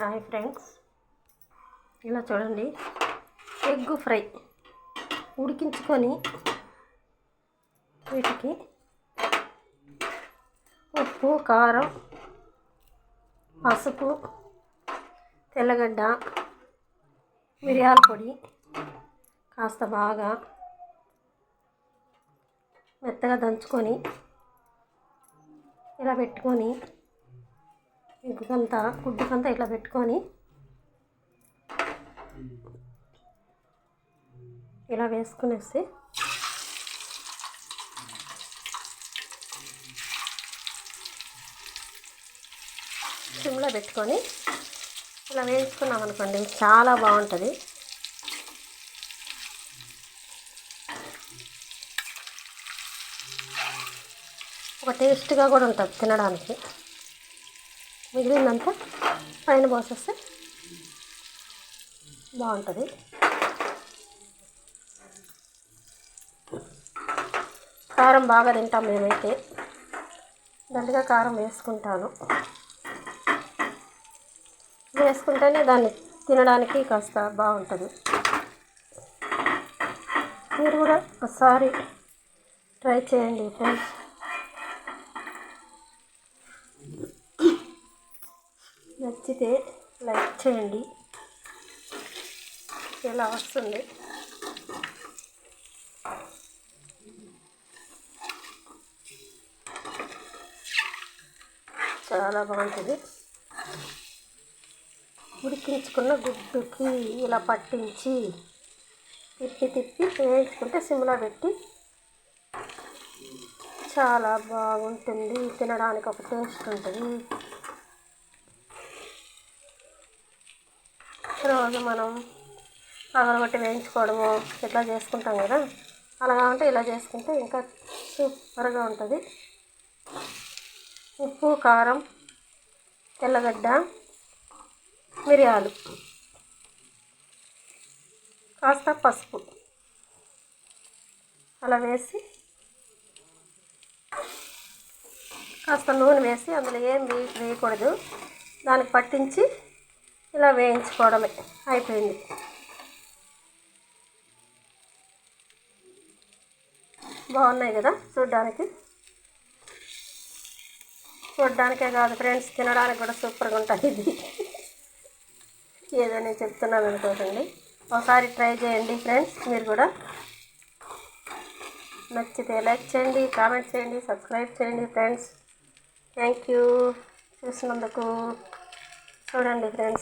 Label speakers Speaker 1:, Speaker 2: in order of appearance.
Speaker 1: Hi friends. ఇలా చూడండి. Egg fry ఉడికించుకొని వీటికి ఉప్పు కారం పసుపు తెల్లగడ్డ మిరియాల పొడి కాస్త బాగా మెత్తగా దంచుకొని ఇలా పెట్టుకొని ఎగ్గుకంతా గుడ్డుకంతా ఇట్లా పెట్టుకొని ఇలా వేసుకునేసి సిమ్లో పెట్టుకొని ఇలా వేసుకున్నాం అనుకోండి చాలా బాగుంటుంది. ఒక టేస్ట్గా కూడా ఉంటుంది తినడానికి. మిగిలిందంతా పైన పోసేస్తే బాగుంటుంది. కారం బాగా తింటాం మేమైతే. దండిగా కారం వేసుకుంటాను. వేసుకుంటేనే దాన్ని తినడానికి కాస్త బాగుంటుంది. మీరు కూడా ఒకసారి ట్రై చేయండి ఫ్రెండ్స్. నచ్చితే లైక్ చేయండి. ఇలా వస్తుంది? చాలా బాగుంటుంది. ఉడికించుకున్న గుడ్డుకి ఇలా పట్టించి తిప్పి తిప్పి వేయించుకుంటే సిమ్లో పెట్టి చాలా బాగుంటుంది. తినడానికి ఒక టేస్ట్ ఉంటుంది. రోజు మనం పగలగొట్టి వేయించుకోవడము ఇట్లా చేసుకుంటాం కదా. అలాగా ఉంటే ఇలా చేసుకుంటే ఇంకా సూపర్గా ఉంటుంది. ఉప్పు కారం తెల్లగడ్డ మిరియాలు. కాస్త పసుపు. అలా వేసి కాస్త నూనె వేసి అందులో ఏం వేయకూడదు. దానికి పట్టించి ఇలా వేయించుకోవడమే. అయిపోయింది. బాగున్నాయి కదా చూడ్డానికి? చూడ్డానికే కాదు ఫ్రెండ్స్ తినడానికి కూడా సూపర్గా ఉంటుంది ఇది ఏదో నేను చెప్తున్నాను అనుకోకండి. ఒకసారి ట్రై చేయండి ఫ్రెండ్స్ మీరు కూడా. నచ్చితే లైక్ చేయండి కామెంట్ చేయండి సబ్స్క్రైబ్ చేయండి ఫ్రెండ్స్. Thank you. చూసినందుకు చూడండి ఫ్రెండ్స్.